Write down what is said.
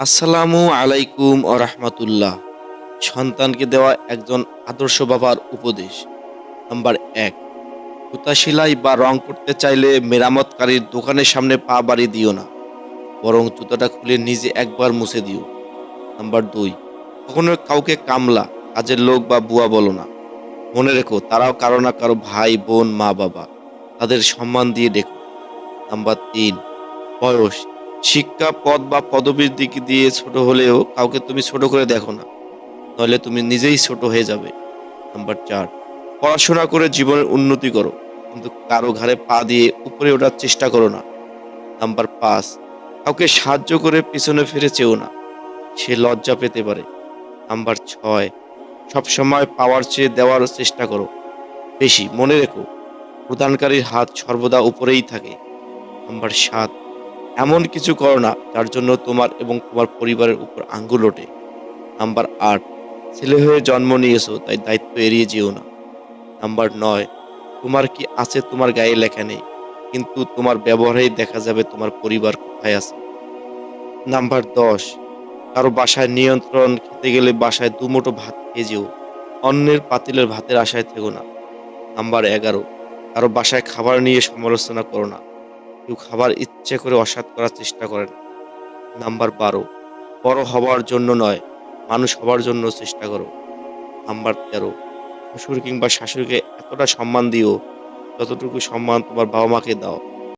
আসসালামু আলাইকুম ও রহমতুল্লাহ। সন্তানকে দেওয়া একজন আদর্শ বাবার উপদেশ। নাম্বার এক সুতা সেলাই বা রং করতে চাইলে মেরামতকারীর দোকানের সামনে পা বাড়ি দিও না, বরং জুতাটা খুলে নিজে একবার মুছে দিও। নাম্বার দুই, কখনো কাউকে কামলা, কাজের লোক বা বুয়া বলো না। মনে রেখো, তারাও কারও না কারও ভাই, বোন, মা, বাবা। তাদের সম্মান দিয়ে ডেকো। নাম্বার তিন, বয়স শিক্ষা পদ বা পদবীর দিক দিয়ে ছোট হলেও কাউকে তুমি ছোট করে দেখো না। নইলে তুমি নিজেই ছোট হয়ে যাবে। নাম্বার চার, পড়াশোনা করে জীবনের উন্নতি করো। কিন্তু কারও ঘাড়ে পা দিয়ে উপরে ওঠার চেষ্টা করো না। নাম্বার পাঁচ, কাউকে সাহায্য করে পিছনে ফিরে চেও না। সে লজ্জা পেতে পারে। নাম্বার ছয়, সবসময় পাওয়ার চেয়ে দেওয়ার চেষ্টা করো। বেশি মনে রেখো, প্রদানকারীর হাত সর্বদা উপরেই থাকে। নাম্বার সাত এমন কিছু করো না, যার জন্য তোমার এবং তোমার পরিবারের উপর আঙ্গুল ওঠে। নাম্বার আট, ছেলে হয়ে জন্ম নিয়েছো, তাই দায়িত্ব এড়িয়ে যেও না। নাম্বার নয়, তোমার কি আছে তোমার গায়ে লেখা নেই, কিন্তু তোমার ব্যবহারেই দেখা যাবে তোমার পরিবার কোথায় আছে। নাম্বার দশ, কারও বাসায় নিয়ন্ত্রণ খেতে গেলে বাসায় দুমুঠো ভাত খেয়ে যেও, অন্যের পাতিলের ভাতের আশায় থেকো না। নাম্বার এগারো, কারও বাসায় খাবার নিয়ে সমালোচনা করো না কেউ খাবার ইচ্ছে করে অসাধ করার চেষ্টা করেন। নাম্বার বারো, বড় হবার জন্য নয়, মানুষ হবার জন্য চেষ্টা করো। নাম্বার তেরো, শ্বশুর কিংবা শাশুড়িকে এতটা সম্মান দিও, যতটুকু সম্মান তোমার বাবা মাকে দাও।